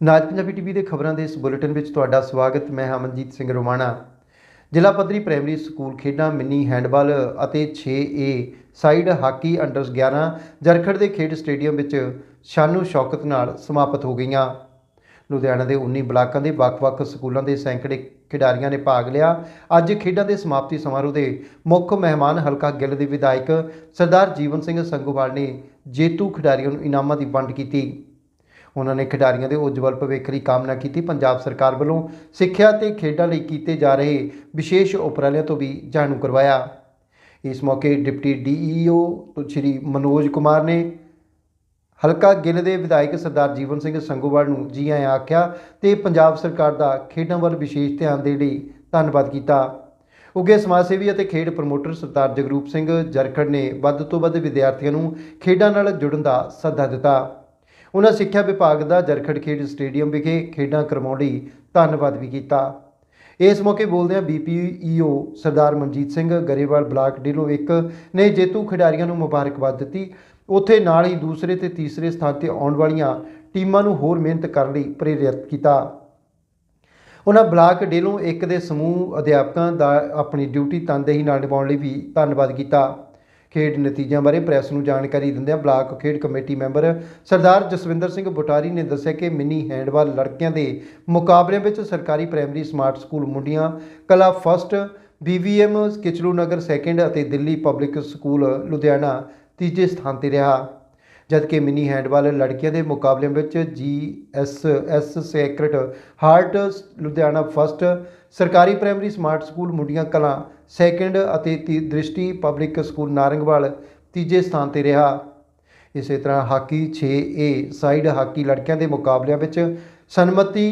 ਨਾਜ Punjabi TV ਦੇ ਖਬਰਾਂ ਦੇ ਇਸ ਬੁਲੇਟਿਨ ਵਿੱਚ ਤੁਹਾਡਾ ਸਵਾਗਤ, ਮੈਂ ਹਮਨਜੀਤ ਸਿੰਘ ਰੋਮਾਣਾ। ਜ਼ਿਲ੍ਹਾ ਪੱਧਰੀ ਪ੍ਰਾਇਮਰੀ ਸਕੂਲ ਖੇਡਾਂ ਮਿੰਨੀ ਹੈਂਡਬਾਲ ਅਤੇ 6A ਸਾਈਡ ਹਾਕੀ ਅੰਡਰਸ 11 ਜਰਖੜ ਦੇ ਖੇਡ ਸਟੇਡੀਅਮ ਵਿੱਚ ਸ਼ਾਨੂ ਸ਼ੌਕਤ ਨਾਲ ਸਮਾਪਤ ਹੋ ਗਈਆਂ। ਲੁਧਿਆਣਾ ਦੇ 19 ਬਲਾਕਾਂ ਦੇ ਵੱਖ-ਵੱਖ ਸਕੂਲਾਂ ਦੇ ਸੈਂਕੜੇ ਖਿਡਾਰੀਆਂ ਨੇ ਭਾਗ ਲਿਆ। ਅੱਜ ਖੇਡਾਂ ਦੇ ਸਮਾਪਤੀ ਸਮਾਰੋਹ ਦੇ ਮੁੱਖ ਮਹਿਮਾਨ ਹਲਕਾ ਗਿੱਲ ਦੇ ਵਿਧਾਇਕ ਸਰਦਾਰ ਜੀਵਨ ਸਿੰਘ ਸੰਗੋਵਾਲ ਨੇ ਜੇਤੂ ਖਿਡਾਰੀਆਂ ਨੂੰ ਇਨਾਮਾਂ ਦੀ ਵੰਡ ਕੀਤੀ। ਉਹਨਾਂ ਨੇ ਖਿਡਾਰੀਆਂ ਦੇ ਉਜਵਲ ਭਵਿੱਖ ਲਈ ਕਾਮਨਾ ਕੀਤੀ। ਪੰਜਾਬ ਸਰਕਾਰ ਵੱਲੋਂ ਸਿੱਖਿਆ ਤੇ ਖੇਡਾਂ ਲਈ ਕੀਤੇ ਜਾ ਰਹੇ ਵਿਸ਼ੇਸ਼ ਉਪਰਾਲਿਆਂ ਤੋਂ ਵੀ ਜਾਣੂ ਕਰਵਾਇਆ। ਇਸ ਮੌਕੇ ਡਿਪਟੀ ਡੀਈਓ ਤੋਂ ਸ਼੍ਰੀ ਮਨੋਜ ਕੁਮਾਰ ਨੇ ਹਲਕਾ ਗਿੱਲ ਦੇ ਵਿਧਾਇਕ ਸਰਦਾਰ ਜੀਵਨ ਸਿੰਘ ਸੰਗੋਵਾਲ ਨੂੰ ਜੀ ਆਇਆਂ ਆਖਿਆ ਤੇ ਪੰਜਾਬ ਸਰਕਾਰ ਦਾ ਖੇਡਾਂ ਵੱਲ ਵਿਸ਼ੇਸ਼ ਧਿਆਨ ਦੇਣ ਲਈ ਧੰਨਵਾਦ ਕੀਤਾ। ਉੱਗੇ ਸਮਾਜ ਸੇਵੀ ਅਤੇ ਖੇਡ ਪ੍ਰਮੋਟਰ ਸਰਦਾਰ ਜਗਰੂਪ ਸਿੰਘ ਜਰਖੜ ਨੇ ਵੱਧ ਤੋਂ ਵੱਧ ਵਿਦਿਆਰਥੀਆਂ ਨੂੰ ਖੇਡਾਂ ਨਾਲ ਜੁੜਨ ਦਾ ਸੱਦਾ ਦਿੱਤਾ। ਉਹਨਾਂ ਸਿੱਖਿਆ ਵਿਭਾਗ ਦਾ ਜਰਖੜ ਖੇਡ ਸਟੇਡੀਅਮ ਵਿਖੇ ਖੇਡਾਂ ਕਰਵਾਉਣ ਲਈ ਧੰਨਵਾਦ ਵੀ ਕੀਤਾ। ਇਸ ਮੌਕੇ ਬੋਲਦਿਆਂ ਬੀਪੀਈਓ ਸਰਦਾਰ ਮਨਜੀਤ ਸਿੰਘ ਗਰੇਵਾਲ ਬਲਾਕ ਡਿਲੋ 1 ਨੇ ਜੇਤੂ ਖਿਡਾਰੀਆਂ ਨੂੰ ਮੁਬਾਰਕਬਾਦ ਦਿੱਤੀ। ਉੱਥੇ ਨਾਲ ਹੀ ਦੂਸਰੇ ਤੇ ਤੀਸਰੇ ਸਥਾਨ ਤੇ ਆਉਣ ਵਾਲੀਆਂ ਟੀਮਾਂ ਨੂੰ ਹੋਰ ਮਿਹਨਤ ਕਰਨ ਲਈ ਪ੍ਰੇਰਿਤ ਕੀਤਾ। ਉਹਨਾਂ ਬਲਾਕ ਡੇਲੋਂ ਇੱਕ ਦੇ ਸਮੂਹ ਅਧਿਆਪਕਾਂ ਦਾ ਆਪਣੀ ਡਿਊਟੀ ਤਨਦੇਹੀ ਨਾਲ ਨਿਭਾਉਣ ਲਈ ਵੀ ਧੰਨਵਾਦ ਕੀਤਾ। ਖੇਡ ਨਤੀਜਿਆਂ ਬਾਰੇ ਪ੍ਰੈਸ ਨੂੰ ਜਾਣਕਾਰੀ ਦਿੰਦਿਆਂ ਬਲਾਕ ਖੇਡ ਕਮੇਟੀ ਮੈਂਬਰ ਸਰਦਾਰ ਜਸਵਿੰਦਰ ਸਿੰਘ ਬੁਟਾਰੀ ਨੇ ਦੱਸਿਆ ਕਿ ਮਿੰਨੀ ਹੈਂਡਬਾਲ ਲੜਕਿਆਂ ਦੇ ਮੁਕਾਬਲਿਆਂ ਵਿੱਚ ਸਰਕਾਰੀ primary smart school Mundian, Kalan first, BVM, Kitchlu Nagar second ਅਤੇ ਦਿੱਲੀ ਪਬਲਿਕ ਸਕੂਲ ਲੁਧਿਆਣਾ ਤੀਜੇ ਸਥਾਨ ਤੇ ਰਿਹਾ। ਜਦਕਿ ਮਿੰਨੀ ਹੈਂਡਬਾਲ ਲੜਕੀਆਂ ਦੇ ਮੁਕਾਬਲਿਆਂ ਵਿੱਚ GSS sacred heart, Ludhiana first, ਸਰਕਾਰੀ primary smart school Mundian Kalan, second ਅਤੇ ਤੀ- ਦ੍ਰਿਸ਼ਟੀ ਪਬਲਿਕ ਸਕੂਲ ਨਾਰੰਗਵਾਲ ਤੀਜੇ ਸਥਾਨ ਤੇ ਰਿਹਾ। ਇਸੇ ਤਰ੍ਹਾਂ ਹਾਕੀ 6A ਸਾਈਡ ਹਾਕੀ ਲੜਕਿਆਂ ਦੇ ਮੁਕਾਬਲਿਆਂ ਵਿੱਚ ਸਨਮਤੀ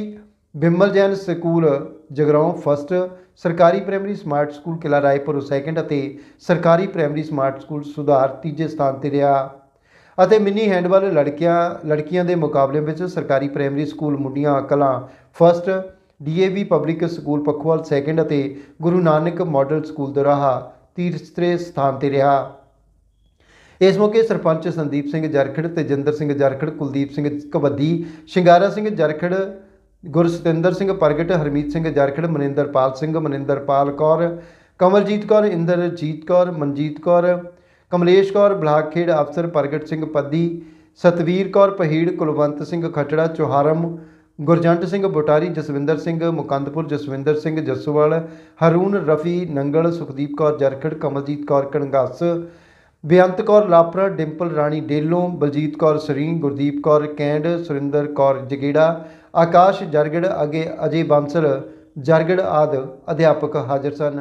ਬਿਮਲ ਜੈਨ ਸਕੂਲ ਜਗਰਾਉਂ ਫਸਟ, ਸਰਕਾਰੀ primary smart school Kila Raipur second ਅਤੇ ਸਰਕਾਰੀ ਪ੍ਰਾਇਮਰੀ ਸਮਾਰਟ ਸਕੂਲ ਸੁਧਾਰ ਤੀਜੇ ਸਥਾਨ ਤੇ ਰਿਹਾ। ਅਤੇ ਮਿੰਨੀ ਹੈਂਡਬਾਲ ਲੜਕੀਆਂ ਲੜਕੀਆਂ ਦੇ ਮੁਕਾਬਲੇ ਵਿੱਚ ਸਰਕਾਰੀ primary school Mundian, Kalan first DAV public school Pakhowal second ਅਤੇ ਗੁਰੂ ਨਾਨਕ ਮਾਡਲ ਸਕੂਲ ਦਰਾਹਾ ਤੀਸਰੇ ਸਥਾਨ ਤੇ ਰਿਹਾ। ਇਸ ਮੌਕੇ ਸਰਪੰਚ ਸੰਦੀਪ ਸਿੰਘ ਜਰਖੜ ਤੇਜਿੰਦਰ ਸਿੰਘ ਜਰਖੜ, ਕੁਲਦੀਪ ਸਿੰਘ ਕਬੱਦੀ ਸ਼ਿੰਗਾਰਾ ਸਿੰਘ ਜਰਖੜ, ਗੁਰਸਤਿੰਦਰ ਸਿੰਘ ਪ੍ਰਗਟ, ਹਰਮੀਤ ਸਿੰਘ ਜਰਖੜ, ਮਨਿੰਦਰਪਾਲ ਸਿੰਘ, ਮਨਿੰਦਰਪਾਲ ਕੌਰ, ਕਮਲਜੀਤ ਕੌਰ, ਇੰਦਰਜੀਤ ਕੌਰ, ਮਨਜੀਤ ਕੌਰ ਕਮਲੇਸ਼ ਕੌਰ ਬਲਾਕ ਖੇਡ ਅਫਸਰ ਪ੍ਰਗਟ ਸਿੰਘ ਪੱਦੀ, ਸਤਵੀਰ ਕੌਰ ਪਹੀੜ, ਕੁਲਵੰਤ ਸਿੰਘ ਖਟੜਾ, ਚੋਹਾਰਮ, ਗੁਰਜੰਟ ਸਿੰਘ ਬੁਟਾਰੀ, ਜਸਵਿੰਦਰ ਸਿੰਘ ਮੁਕੰਦਪੁਰ, ਜਸਵਿੰਦਰ ਸਿੰਘ ਜੱਸੋਵਾਲ, ਹਰੂਨ ਰਫੀ, ਨੰਗਲ, ਸੁਖਦੀਪ ਕੌਰ ਜਰਖੜ, ਕਮਲਜੀਤ ਕੌਰ ਕਣਗਸ, ਬੇਅੰਤ ਕੌਰ ਲਾਪਰਾ, ਡਿੰਪਲ ਰਾਣੀ ਡੇਲੋਂ, ਬਲਜੀਤ ਕੌਰ ਸਰੀਂ, ਗੁਰਦੀਪ ਕੌਰ ਕੈਂਡ, ਸੁਰਿੰਦਰ ਕੌਰ ਜਗੇੜਾ, ਆਕਾਸ਼ ਜਰਗੜ ਅਗੇ ਅਜੇ ਬਾਂਸਲ, ਜਰਗੜ ਆਦ ਅਧਿਆਪਕ ਹਾਜ਼ਰ ਸਨ।